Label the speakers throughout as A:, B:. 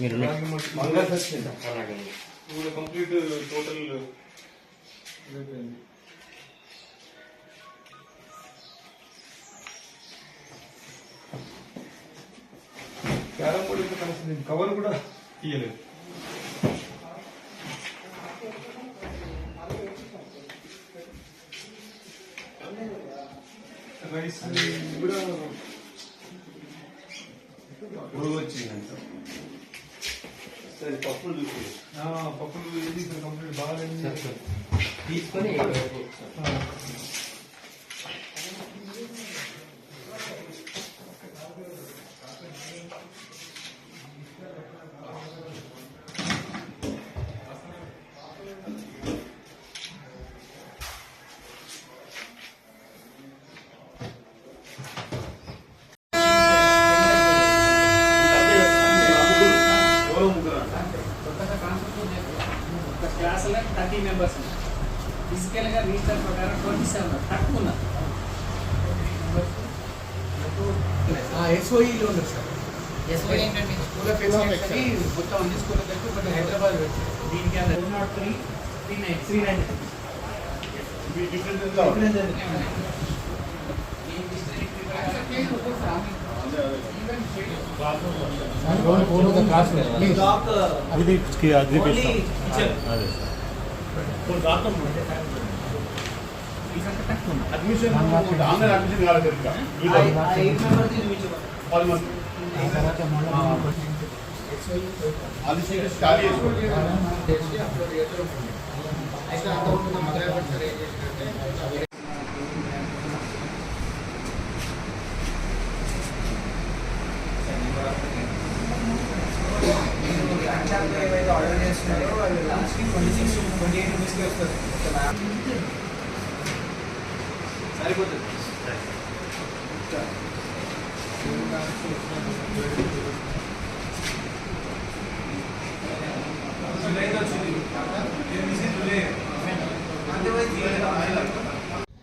A: మీరు అలాగే.
B: ఇప్పుడు కంప్లీట్ టోటల్ అయిపోయింది క్యారం బోర్డు యొక్క కనెక్షన్ కవర్ కూడా తీయలేదు రైస్ కూడా
A: పురుగు వచ్చిందంట
C: సరే పప్పులు చూసి
B: ఆ, పప్పులు ఏది కంప్లీట్ బాగా
A: తీసుకొని
D: థర్టీ మెంబర్స్ ఉన్నారు. ఫిజికల్గా రిజిస్టర్ ప్రకారం ట్వంటీ సెవెన్ తక్కువ ఉన్నారు.
E: ఎస్ఓఈలో ఉంది సార్.
D: ఎస్ఓ ఏంటండి?
E: స్కూల్ ఆఫ్ ఎక్సలెన్స్ మొత్తం అన్ని స్కూల్ కలిపి ఒకటి హైదరాబాద్
D: దీనికి అంత two nought three
C: three nine three nine? అదే అదే
F: అది అది అదే
C: దాంట్లో అడ్మిషన్ ఆన్లైన్ అడ్మిషన్ కాలేదు పది మంది అది సీట్ ఖాళీ చేసుకోండి
E: అయితే అంతకుముందు మధురైపట్ ఏం చేసినట్టే ఏవైతే ఆర్డర్ చేస్తున్నారో అవి లాస్ట్కి ట్వంటీ సిక్స్ ట్వంటీ ఎయిట్ రూపీస్కి వస్తుంది
C: సరిపోతుంది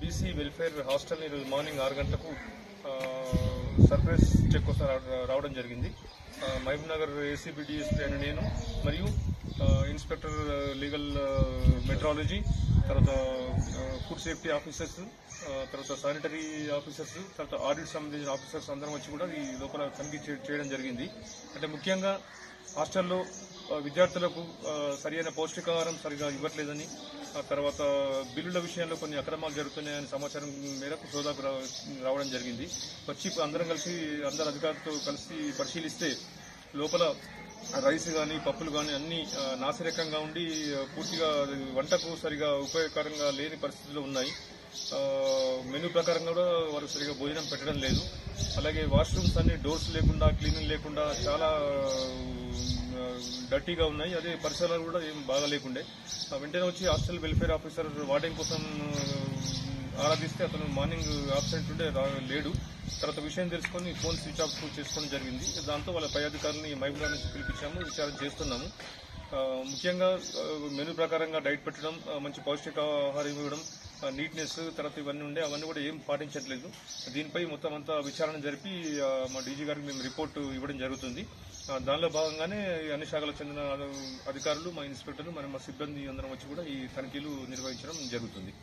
B: బీసీ వెల్ఫేర్ హాస్టల్ ఈరోజు మార్నింగ్ ఆరు గంటలకు ఆ, సర్ప్రైజ్ చెక్ కోసం రావడం జరిగింది. ఆ, మహబూబ్ నగర్ అయిన నేను మరియు ఇన్స్పెక్టర్ లీగల్ మెట్రాలజీ తర్వాత ఫుడ్ సేఫ్టీ ఆఫీసర్స్ తర్వాత శానిటరీ ఆఫీసర్స్ తర్వాత ఆడిట్ సంబంధించిన ఆఫీసర్స్ అందరం వచ్చి కూడా ఈ లోపల తనిఖీ చేయడం జరిగింది. అంటే ముఖ్యంగా హాస్టల్లో విద్యార్థులకు సరియైన సరైన పౌష్టికాహారం సరిగా ఇవ్వట్లేదని ఆ తర్వాత బిల్లుల విషయంలో కొన్ని అక్రమాలు జరుగుతున్నాయని సమాచారం మేరకు సోదాకు రా- రావడం జరిగింది. వచ్చి అందరం కలిసి అందరు అధికారులతో కలిసి పరిశీలిస్తే లోపల రైస్ కానీ పప్పులు కానీ అన్ని నాసిరకంగా ఉండి పూర్తిగా వంటకు సరిగా ఉపయోగకరంగా లేని పరిస్థితులు ఉన్నాయి. మెనూ ప్రకారం కూడా వారు సరిగా భోజనం పెట్టడం లేదు. అలాగే వాష్రూమ్స్ అన్ని డోర్స్ లేకుండా క్లీనింగ్ లేకుండా చాలా డర్టీగా ఉన్నాయి. అదే పరిసరాలు కూడా ఏం బాగా లేకుండే వెంటనే వచ్చి హాస్టల్ వెల్ఫేర్ ఆఫీసర్ వార్డెన్ కోసం ఆరాధిస్తే అతను మార్నింగ్ ఆబ్సెంట్ ఉండే రా- లేడు. తర్వాత విషయం తెలుసుకొని ఫోన్ స్విచ్ ఆఫ్ చేసుకోవడం జరిగింది. దాంతో వాళ్ళ పై అధికారులని మహిళల నుంచి పిలిపించాము విచారణ చేస్తున్నాము. ముఖ్యంగా మెనూ ప్రకారంగా డైట్ పెట్టడం మంచి పౌష్టికాహారం ఇవ్వడం నీట్నెస్ తర్వాత ఇవన్నీ ఉండే అవన్నీ కూడా ఏం పాటించట్లేదు. దీనిపై మొత్తం అంతా విచారణ జరిపి మా డీజీ గారికి మేము రిపోర్ట్ ఇవ్వడం జరుగుతుంది. దానిలో భాగంగానే అన్ని శాఖలకు చెందిన అధికారులు మా ఇన్స్పెక్టర్లు మరి మా సిబ్బంది అందరం వచ్చి కూడా ఈ తనిఖీలు నిర్వహించడం జరుగుతుంది.